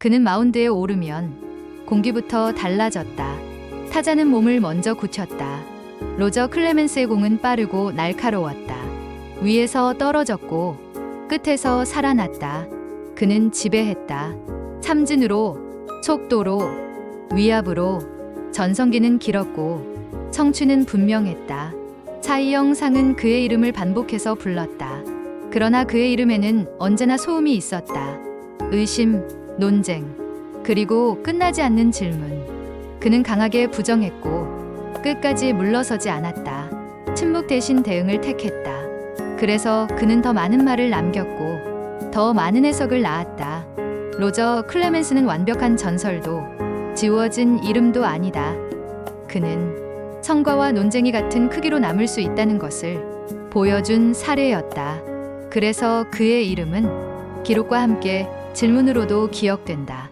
그는 마운드에 오르면 공기부터 달라졌다. 타자는 몸을 먼저 굳혔다. 로저 클레멘스의 공은 빠르고 날카로웠다. 위에서 떨어졌고 끝에서 살아났다. 그는 지배했다. 삼진으로, 속도로, 위압으로 전성기는 길었고 청취는 분명했다. 차이영 상은 그의 이름을 반복해서 불렀다. 그러나 그의 이름에는 언제나 소음이 있었다. 의심, 논쟁, 그리고 끝나지 않는 질문. 그는 강하게 부정했고 끝까지 물러서지 않았다. 침묵 대신 대응을 택했다. 그래서 그는 더 많은 말을 남겼고 더 많은 해석을 낳았다. 로저 클레멘스는 완벽한 전설도 지워진 이름도 아니다. 그는 성과와 논쟁이 같은 크기로 남을 수 있다는 것을 보여준 사례였다. 그래서 그의 이름은 기록과 함께 질문으로도 기억된다.